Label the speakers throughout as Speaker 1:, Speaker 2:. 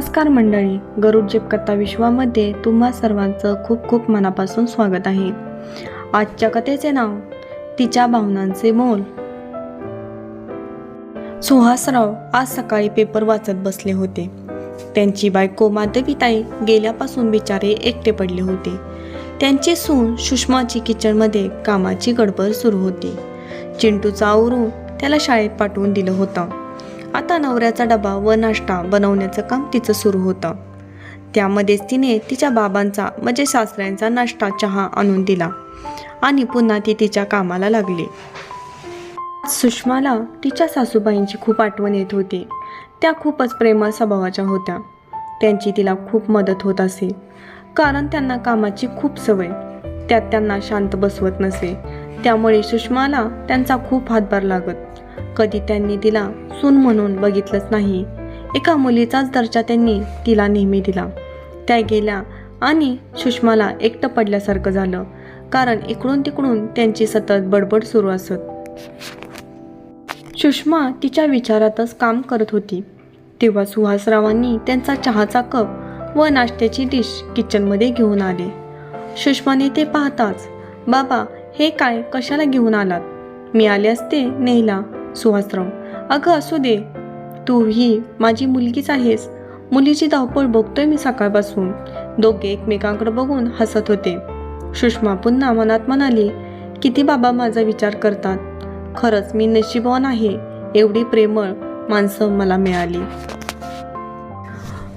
Speaker 1: नमस्कार मंडळी गरुड जीप कथा विश्वामध्ये तुम्हा सर्वांचं खूप खूप मनापासून स्वागत आहे. आजच्या कथेचे नाव तिच्या भावनांचे मोल. सुहासराव आज सकाळी पेपर वाचत बसले होते. त्यांची बायको माधवीताई गेल्यापासून बिचारे एकटे पडले होते. त्यांची सून सुषमाची किचनमध्ये कामाची गडबड सुरू होती. चिंटूचा आवरून त्याला शाळेत पाठवून दिलं होतं. आता नवऱ्याचा डबा व नाश्ता बनवण्याचं काम तिचं सुरू होतं. त्यामध्येच तिने तिच्या बाबांचा म्हणजे सासऱ्यांचा नाश्ता चहा आणून दिला आणि पुन्हा ती तिच्या कामाला लागली. सुषमाला तिच्या सासूबाईंची खूप आठवण येत होती. त्या खूपच प्रेमळ स्वभावाच्या होत्या. त्यांची तिला खूप मदत होत असे. कारण त्यांना कामाची खूप सवय. त्यात त्यांना शांत बसवत नसे. त्यामुळे सुषमाला त्यांचा खूप हातभार लागत. कधी त्यांनी तिला सून म्हणून बघितलंच नाही. एका मुलीचाच दर्जा त्यांनी तिला नेहमी दिला. त्या गेल्या आणि सुषमाला एकटं पडल्यासारखं झालं कारण इकडून तिकडून त्यांची सतत बडबड सुरू असत. सुषमा तिच्या विचारातच काम करत होती. तेव्हा सुहासरावांनी त्यांचा चहाचा कप व नाश्त्याची डिश किचनमध्ये घेऊन आले. सुषमाने ते पाहताच बाबा हे काय कशाला घेऊन आलात? मी आले असते नेहला. सुहासराव अगं असू दे. तू ही माझी मुलगीच आहेस. मुलीची धावपळ बघतोय मी सकाळपासून. दोघे एकमेकांकडे बघून हसत होते. सुषमा पुन्हा मनात म्हणाली किती बाबा माझा विचार करतात. खरंच मी नशीबवान आहे. एवढी प्रेमळ माणसं मला मिळाली.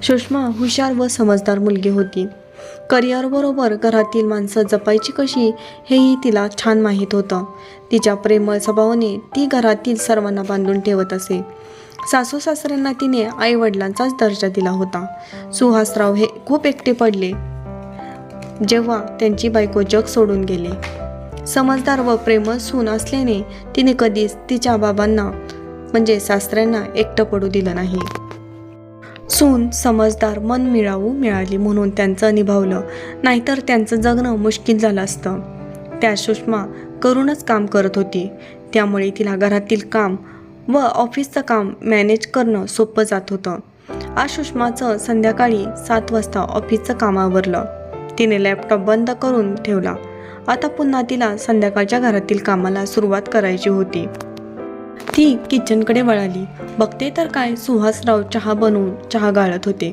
Speaker 1: सुषमा हुशार व समजदार मुलगी होती. करिअरबरोबर घरातील माणसं जपायची कशी हेही तिला छान माहीत होतं. तिच्या प्रेमळ स्वभावाने ती घरातील सर्वांना बांधून ठेवत असे. सासू सासऱ्यांना तिने आई वडिलांचाच दर्जा दिला होता. सुहासराव हे खूप एकटे पडले. जेव्हा त्यांची बायको जग सोडून गेले. समजदार व प्रेमळ सून असल्याने तिने कधीच तिच्या बाबांना म्हणजे सासऱ्यांना एकटं पडू दिलं नाही. सून समजदार मन मिळावू मिळाली म्हणून त्यांचं निभावलं. नाहीतर त्यांचं जगणं मुश्किल झालं असतं. त्या सुषमा करूनच काम करत होती. त्यामुळे तिला घरातील काम व ऑफिसचं काम मॅनेज करणं सोपं जात होतं. आज सुषमाचं संध्याकाळी सात वाजता ऑफिसचं काम आवरलं. तिने लॅपटॉप बंद करून ठेवला. आता पुन्हा तिला संध्याकाळच्या घरातील कामाला सुरुवात करायची होती. ती किचनकडे वळाली. बघते तर काय सुहासराव चहा बनवून चहा गाळत होते.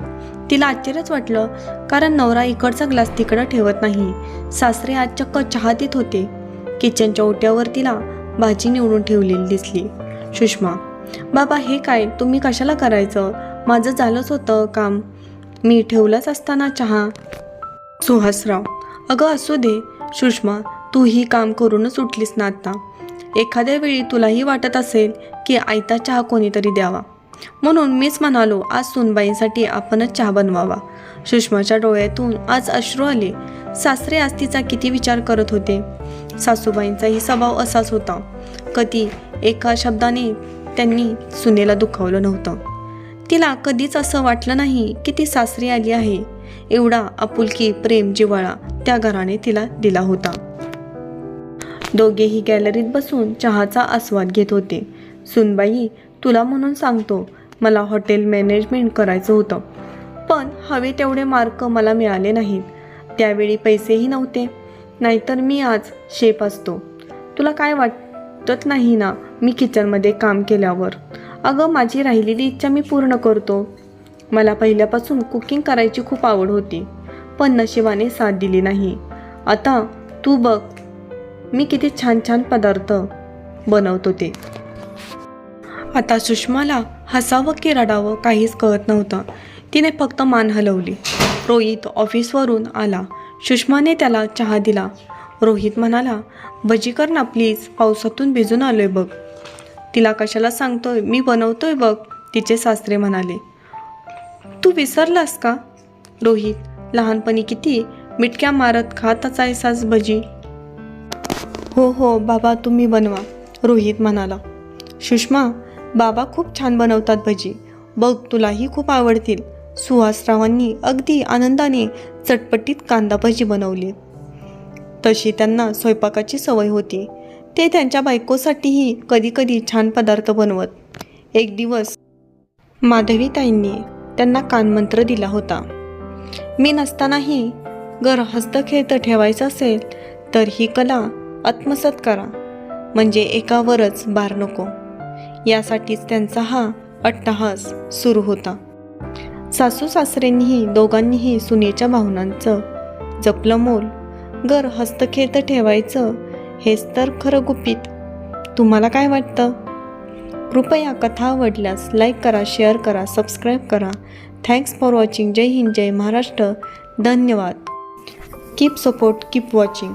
Speaker 1: तिला आश्चर्यच वाटलं कारण नवरा इकडचा ग्लास तिकडं ठेवत नाही. सासरे आज चक्क चहा देत होते. किचनच्या ओट्यावर तिला भाजी निवडून ठेवलेली दिसली. सुषमा बाबा हे काय? तुम्ही कशाला करायचं? माझं झालंच होतं काम. मी ठेवलंच असताना चहा. सुहासराव अगं असू दे. सुषमा तू ही काम करूनच उठलीस ना आता. एखाद्या वेळी तुलाही वाटत असेल की आयता चहा कोणीतरी द्यावा. म्हणून मीच म्हणालो आज सुनबाईंसाठी आपणच चहा बनवावा. सुषमाच्या डोळ्यातून आज अश्रू आले. सासरे आज तिचा किती विचार करत होते. सासूबाईंचाही स्वभाव असाच होता. कधी एका शब्दाने त्यांनी सुनेला दुखावलं नव्हतं. तिला कधीच असं वाटलं नाही की ती सासरी आली आहे. एवढा आपुलकी प्रेम जिव्हाळा त्या घराने तिला दिला होता. दोघेही गॅलरीत बसून चहाचा आस्वाद घेत होते. सुनबाई तुला म्हणून सांगतो मला हॉटेल मॅनेजमेंट करायचं होतं. पण हवे तेवढे मार्क मला मिळाले नाहीत. त्यावेळी पैसेही नव्हते. नाहीतर मी आज शेप असतो. तुला काय वाटत नाही ना मी किचनमध्ये काम केल्यावर? अगं माझी राहिलेली इच्छा मी पूर्ण करतो. मला पहिल्यापासून कुकिंग करायची खूप आवड होती. पण नशिबाने साथ दिली नाही. आता तू बघ मी किती छान छान पदार्थ बनवतो ते. आता सुषमाला हसावं की रडावं काहीच कळत नव्हतं. तिने फक्त मान हलवली. रोहित ऑफिसवरून आला. सुषमाने त्याला चहा दिला. रोहित म्हणाला भजी कर ना प्लीज. पावसातून भिजून आलोय बघ. तिला कशाला सांगतोय? मी बनवतोय बघ तिचे सासरे म्हणाले. तू विसरलास का? रोहित लहानपणी किती मिटक्या मारत खातच आहेसाच भजी. हो हो बाबा तुम्ही बनवा रोहित म्हणाला. सुषमा बाबा खूप छान बनवतात भजी. बघ तुलाही खूप आवडतील. सुहासरावांनी अगदी आनंदाने चटपटीत कांदा भजी बनवली. तशी त्यांना स्वयंपाकाची सवय होती. ते त्यांच्या बायकोसाठीही कधीकधी छान पदार्थ बनवत. एक दिवस माधवीताईंनी त्यांना कानमंत्र दिला होता. मी नसतानाही घर हस्तखेळतं ठेवायचं असेल तर ही कला आत्मसात करा. म्हणजे एकावरच भार नको. यासाठीच त्यांचा हा अट्टहास सुरू होता. सासू सासऱ्यांनीही दोघांनीही सुनेच्या भावनांचं जपलं मोल घर हस्तखेत ठेवायचं हेच तर खरं गुपित. तुम्हाला काय वाटतं? कृपया कथा आवडल्यास लाईक करा शेअर करा सबस्क्राईब करा. Thanks for watching. जय हिंद जय महाराष्ट्र. धन्यवाद. Keep support keep watching.